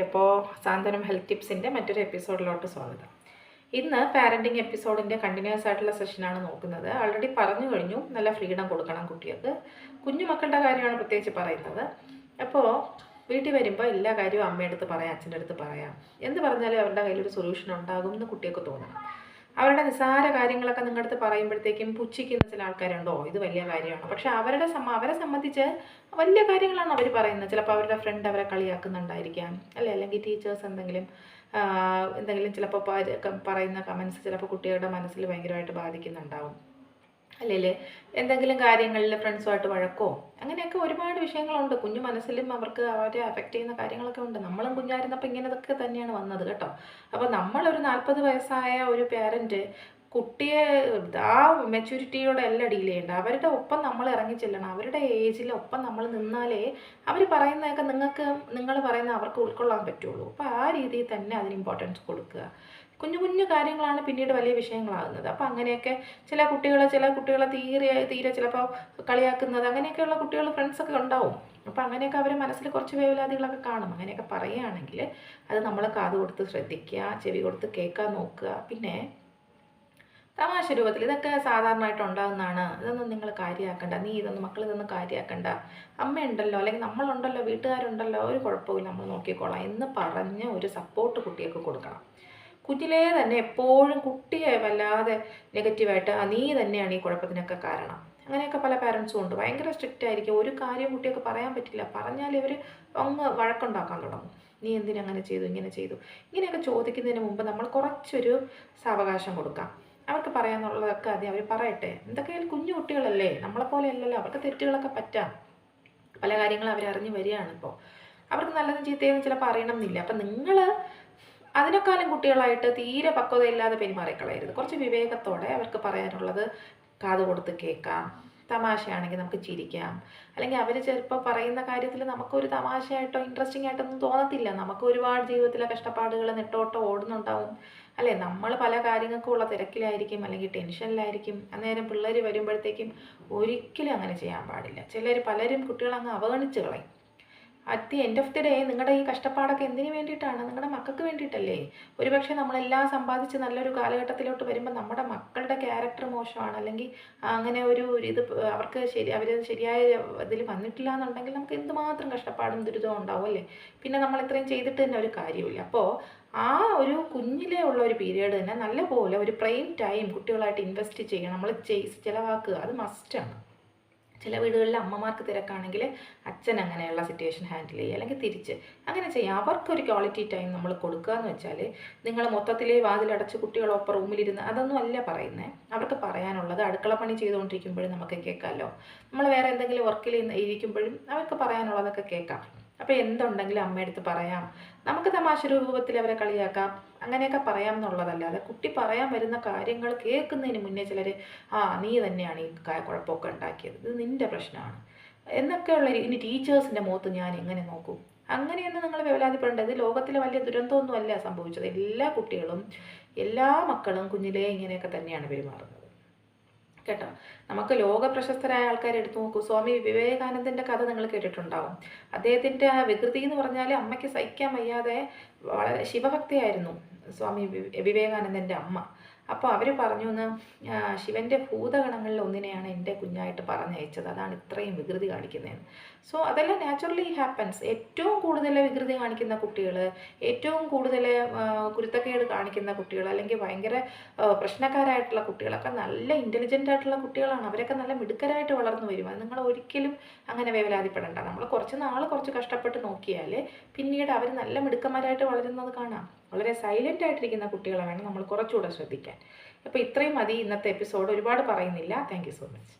ഇപ്പോൾ സാന്ത്വനം ഹെൽത്ത് ടിപ്സിന്റെ മറ്റൊരു എപ്പിസോഡിലോട്ട് സ്വാഗതം. ഇന്ന് പാരന്റിങ് എപ്പിസോഡിന്റെ കണ്ടിന്യൂസ് ആയിട്ടുള്ള സെഷനാണ് നോക്കുന്നത്. ആൾറെഡി പറഞ്ഞു കഴിഞ്ഞു നല്ല ഫ്രീഡം കൊടുക്കണം കുട്ടികൾക്ക്. കുഞ്ഞുമക്കളുടെ കാര്യമാണ് പ്രത്യേകിച്ച് പറയുന്നത്. അപ്പോൾ വീട്ടിൽ വരുമ്പോൾ എല്ലാ കാര്യവും അമ്മയുടെ അടുത്ത് പറയാം അച്ഛന്റെ അടുത്ത് പറയാം. എന്ന് പറഞ്ഞാലും അവരുടെ കയ്യിലൊരു സൊല്യൂഷൻ ഉണ്ടാകും എന്ന് കുട്ടികൾക്ക് തോന്നും അവരുടെ നിസ്സാര കാര്യങ്ങളൊക്കെ നിങ്ങളുടെ അടുത്ത് പറയുമ്പോഴത്തേക്കും പുച്ഛിക്കുന്ന ചില ആൾക്കാരുണ്ടോ? ഇത് വലിയ കാര്യമാണ്. പക്ഷെ അവരുടെ അവരെ സംബന്ധിച്ച് വലിയ കാര്യങ്ങളാണ് അവർ പറയുന്നത്. ചിലപ്പോൾ അവരുടെ ഫ്രണ്ട് അവരെ കളിയാക്കുന്നുണ്ടായിരിക്കാം. അല്ലേ? അല്ലെങ്കിൽ ടീച്ചേഴ്സ് എന്തെങ്കിലും എന്തെങ്കിലും ചിലപ്പോൾ പറയുന്ന കമൻസ് ചിലപ്പോൾ കുട്ടികളുടെ മനസ്സിൽ ഭയങ്കരമായിട്ട് ബാധിക്കുന്നുണ്ടാവും. അല്ലെങ്കിൽ എന്തെങ്കിലും കാര്യങ്ങളിൽ ഫ്രണ്ട്സുമായിട്ട് വഴക്കോ? അങ്ങനെയൊക്കെ ഒരുപാട് വിഷയങ്ങളുണ്ട്. കുഞ്ഞു മനസ്സിലും അവർക്ക് അവരെ അഫക്റ്റ് ചെയ്യുന്ന കാര്യങ്ങളൊക്കെ ഉണ്ട്. നമ്മളും കുഞ്ഞായിരുന്നപ്പോൾ ഇങ്ങനെതൊക്കെ തന്നെയാണ് വന്നത് കേട്ടോ. അപ്പോൾ നമ്മളൊരു നാൽപ്പത് വയസ്സായ ഒരു പേരന്റ് കുട്ടിയെ ആ മെച്യൂരിറ്റിയോടെ അല്ല ഡീൽ ചെയ്യേണ്ട അവരുടെ ഒപ്പം നമ്മൾ ഇറങ്ങി ചെല്ലണം. അവരുടെ ഏജിൽ ഒപ്പം നമ്മൾ നിന്നാലേ അവർ പറയുന്നതൊക്കെ നിങ്ങൾക്ക് നിങ്ങൾ പറയുന്ന അവർക്ക് ഉൾക്കൊള്ളാൻ പറ്റുള്ളൂ. അപ്പോൾ ആ രീതിയിൽ തന്നെ അതിന് ഇമ്പോർട്ടൻസ് കൊടുക്കുക. കുഞ്ഞു കുഞ്ഞു കാര്യങ്ങളാണ് പിന്നീട് വലിയ വിഷയങ്ങളാകുന്നത്. അപ്പോൾ അങ്ങനെയൊക്കെ ചില കുട്ടികളെ ചില കുട്ടികളെ തീരെ തീരെ ചിലപ്പോൾ കളിയാക്കുന്നത് അങ്ങനെയൊക്കെയുള്ള കുട്ടികൾ ഫ്രണ്ട്സൊക്കെ ഉണ്ടാവും. അപ്പോൾ അങ്ങനെയൊക്കെ അവർ മനസ്സിൽ കുറച്ച് വേവലാതികളൊക്കെ കാണും. അങ്ങനെയൊക്കെ പറയുകയാണെങ്കിൽ അത് നമ്മൾ കാത് കൊടുത്ത് ശ്രദ്ധിക്കുക ചെവി കൊടുത്ത് കേൾക്കാൻ നോക്കുക. പിന്നെ തമാശ രൂപത്തിൽ ഇതൊക്കെ സാധാരണയായിട്ട് ഉണ്ടാകുന്നതാണ്. ഇതൊന്നും നിങ്ങൾ കാര്യമാക്കണ്ട നീ ഇതൊന്നും മക്കൾ ഇതൊന്നും കാര്യമാക്കണ്ട അമ്മയുണ്ടല്ലോ അല്ലെങ്കിൽ നമ്മളുണ്ടല്ലോ വീട്ടുകാരുണ്ടല്ലോ ഒരു കുഴപ്പമില്ല നമ്മൾ നോക്കിക്കോളാം എന്ന് പറഞ്ഞ് ഒരു സപ്പോർട്ട് കുട്ടികൾക്ക് കൊടുക്കണം. കുഞ്ഞിലേ തന്നെ എപ്പോഴും കുട്ടിയെ വല്ലാതെ നെഗറ്റീവായിട്ട് ആ നീ തന്നെയാണ് ഈ കുഴപ്പത്തിനൊക്കെ കാരണം. അങ്ങനെയൊക്കെ പല പാരൻസും ഉണ്ട്. ഭയങ്കര സ്ട്രിക്റ്റ് ആയിരിക്കും. ഒരു കാര്യം കുട്ടിയൊക്കെ പറയാൻ പറ്റില്ല. പറഞ്ഞാൽ ഇവർ അങ്ങ് വഴക്കുണ്ടാക്കാൻ തുടങ്ങും. നീ എന്തിനങ്ങനെ ചെയ്തു? ഇങ്ങനെ ചെയ്തു. ഇങ്ങനെയൊക്കെ ചോദിക്കുന്നതിന് മുമ്പ് നമ്മൾ കുറച്ചൊരു സാവകാശം കൊടുക്കാം. അവർക്ക് പറയാനുള്ളതൊക്കെ ആദ്യം അവർ പറയട്ടെ. എന്തൊക്കെയായാലും കുഞ്ഞു കുട്ടികളല്ലേ. നമ്മളെപ്പോലെ അല്ലല്ലോ അവർക്ക് തെറ്റുകളൊക്കെ പറ്റാം. പല കാര്യങ്ങളും അവരറിഞ്ഞ് വരികയാണ് ഇപ്പോൾ അവർക്ക് നല്ലതും ചീത്തയെന്ന് ചിലപ്പോൾ അറിയണം എന്നില്ല. അപ്പം നിങ്ങൾ അതിനേക്കാളും കുട്ടികളായിട്ട് തീരെ പക്വതയില്ലാതെ പെരുമാറിക്കളയരുത്. കുറച്ച് വിവേകത്തോടെ അവർക്ക് പറയാനുള്ളത് കാത് കൊടുത്ത് കേൾക്കാം. തമാശയാണെങ്കിൽ നമുക്ക് ചിരിക്കാം. അല്ലെങ്കിൽ അവർ ചിലപ്പോൾ പറയുന്ന കാര്യത്തിൽ നമുക്കൊരു തമാശയായിട്ടോ ഇൻട്രസ്റ്റിംഗ് ആയിട്ടൊന്നും തോന്നത്തില്ല. നമുക്ക് ഒരുപാട് ജീവിതത്തിലെ കഷ്ടപ്പാടുകൾ നെട്ടോട്ടോ ഓടുന്നുണ്ടാവും. അല്ലേ? നമ്മൾ പല കാര്യങ്ങൾക്കും ഉള്ള തിരക്കിലായിരിക്കും അല്ലെങ്കിൽ ടെൻഷനിലായിരിക്കും. അന്നേരം പിള്ളേർ വരുമ്പോഴത്തേക്കും ഒരിക്കലും അങ്ങനെ ചെയ്യാൻ പാടില്ല. ചിലർ പലരും കുട്ടികളങ്ങ് അവഗണിച്ച് കളയും. At the end of the day നിങ്ങളുടെ ഈ കഷ്ടപ്പാടൊക്കെ എന്തിനു വേണ്ടിയിട്ടാണ്? നിങ്ങളുടെ മക്കൾക്ക് വേണ്ടിയിട്ടല്ലേ? ഒരുപക്ഷെ നമ്മളെല്ലാം സമ്പാദിച്ച് നല്ലൊരു കാലഘട്ടത്തിലോട്ട് വരുമ്പോൾ നമ്മുടെ മക്കളുടെ ക്യാരക്ടർ മോശമാണ്. അല്ലെങ്കിൽ അങ്ങനെ ഒരു ഇത് അവർക്ക് ശരി അവർ ശരിയായ ഇതിൽ വന്നിട്ടില്ല എന്നുണ്ടെങ്കിൽ നമുക്ക് എന്തുമാത്രം കഷ്ടപ്പാടും ദുരിതവും ഉണ്ടാവും അല്ലേ? പിന്നെ നമ്മൾ ഇത്രയും ചെയ്തിട്ട് തന്നെ ഒരു കാര്യമില്ല അപ്പോൾ ആ ഒരു കുഞ്ഞിലേ ഉള്ള ഒരു പീരീഡ് തന്നെ നല്ലപോലെ ഒരു പ്രൈം ടൈം കുട്ടികളായിട്ട് ഇൻവെസ്റ്റ് ചെയ്യണം. നമ്മൾ ചെയ് ചിലവാക്കുക. അത് മസ്റ്റാണ് ചില വീടുകളിൽ അമ്മമാർക്ക് തിരക്കാണെങ്കിൽ അച്ഛൻ അങ്ങനെയുള്ള സിറ്റുവേഷൻ ഹാൻഡിൽ ചെയ്യുക അല്ലെങ്കിൽ തിരിച്ച് അങ്ങനെ ചെയ്യാം അവർക്കൊരു ക്വാളിറ്റി ടൈം നമ്മൾ കൊടുക്കുക എന്ന് വെച്ചാൽ നിങ്ങൾ മൊത്തത്തിലെ വാതിലടച്ച് കുട്ടികളൊപ്പം റൂമിലിരുന്ന് അതൊന്നും അല്ല പറയുന്നത് അവർക്ക് പറയാനുള്ളത് അടുക്കള പണി ചെയ്തുകൊണ്ടിരിക്കുമ്പോഴും നമുക്ക് കേൾക്കാമല്ലോ. നമ്മൾ വേറെ എന്തെങ്കിലും വർക്കിൽ ഇരിക്കുമ്പോഴും അവർക്ക് പറയാനുള്ളതൊക്കെ കേൾക്കാം. അപ്പോൾ എന്തുണ്ടെങ്കിലും അമ്മയെടുത്ത് പറയാം. നമുക്ക് തമാശ രൂപത്തിൽ അവരെ കളിയാക്കാം. അങ്ങനെയൊക്കെ പറയാം എന്നുള്ളതല്ലാതെ കുട്ടി പറയാൻ വരുന്ന കാര്യങ്ങൾ കേൾക്കുന്നതിന് മുന്നേ ചിലർ ആ നീ തന്നെയാണ് ഈ കുഴപ്പമൊക്കെ ഉണ്ടാക്കിയത്. ഇത് നിന്റെ പ്രശ്നമാണ്. എന്നൊക്കെയുള്ള ഇനി ടീച്ചേഴ്സിന്റെ മുഖത്ത് ഞാൻ എങ്ങനെ നോക്കും? അങ്ങനെയൊന്നും നിങ്ങൾ വേവലാതിപ്പെടേണ്ട. ഇത് ലോകത്തിലെ വലിയ ദുരന്തമൊന്നും അല്ല സംഭവിച്ചത്. എല്ലാ കുട്ടികളും എല്ലാ മക്കളും കുഞ്ഞിലേ ഇങ്ങനെയൊക്കെ തന്നെയാണ് പെരുമാറുന്നത്. കേട്ടോ. നമുക്ക് ലോക പ്രശസ്തരായ ആൾക്കാർ എടുത്തു നോക്കൂ. സ്വാമി വിവേകാനന്ദന്റെ കഥ നിങ്ങൾ കേട്ടിട്ടുണ്ടാവും. അദ്ദേഹത്തിന്റെ വികൃതി എന്ന് പറഞ്ഞാൽ അമ്മയ്ക്ക് സഹിക്കാൻ വയ്യാതെ വളരെ ശിവഭക്തിയായിരുന്നു സ്വാമി വിവേകാനന്ദന്റെ അമ്മ. അപ്പോൾ അവർ പറഞ്ഞു എന്ന് ശിവന്റെ ഭൂതഗണങ്ങളിൽ ഒന്നിനെയാണ് എന്റെ കുഞ്ഞായിട്ട് പറഞ്ഞയച്ചത്. അതാണ് ഇത്രയും വികൃതി കാണിക്കുന്നതെന്ന്. സോ അതെല്ലാം നാച്ചുറലി ഹാപ്പൻസ് ഏറ്റവും കൂടുതൽ വികൃതി കാണിക്കുന്ന കുട്ടികൾ ഏറ്റവും കൂടുതൽ കുരുത്തക്കേട് കാണിക്കുന്ന കുട്ടികൾ അല്ലെങ്കിൽ ഭയങ്കര പ്രശ്നക്കാരായിട്ടുള്ള കുട്ടികളൊക്കെ നല്ല ഇന്റലിജന്റ് ആയിട്ടുള്ള കുട്ടികളാണ്. അവരൊക്കെ നല്ല മിടുക്കരായിട്ട് വളർന്നു വരും. അത് നിങ്ങൾ ഒരിക്കലും അങ്ങനെ വേവലാതിപ്പെടേണ്ട. നമ്മൾ കുറച്ച് നാൾ കുറച്ച് കഷ്ടപ്പെട്ട് നോക്കിയാൽ പിന്നീട് അവർ നല്ല മിടുക്കന്മാരായിട്ട് വളരുന്നത് കാണാം. വളരെ സൈലന്റ് ആയിട്ടിരിക്കുന്ന കുട്ടികളെ വേണം നമ്മൾ കുറച്ചുകൂടെ ശ്രദ്ധിക്കാൻ. അപ്പോൾ ഇത്രയും മതി ഇന്നത്തെ എപ്പിസോഡ് ഒരുപാട് പറയുന്നില്ല. Thank so much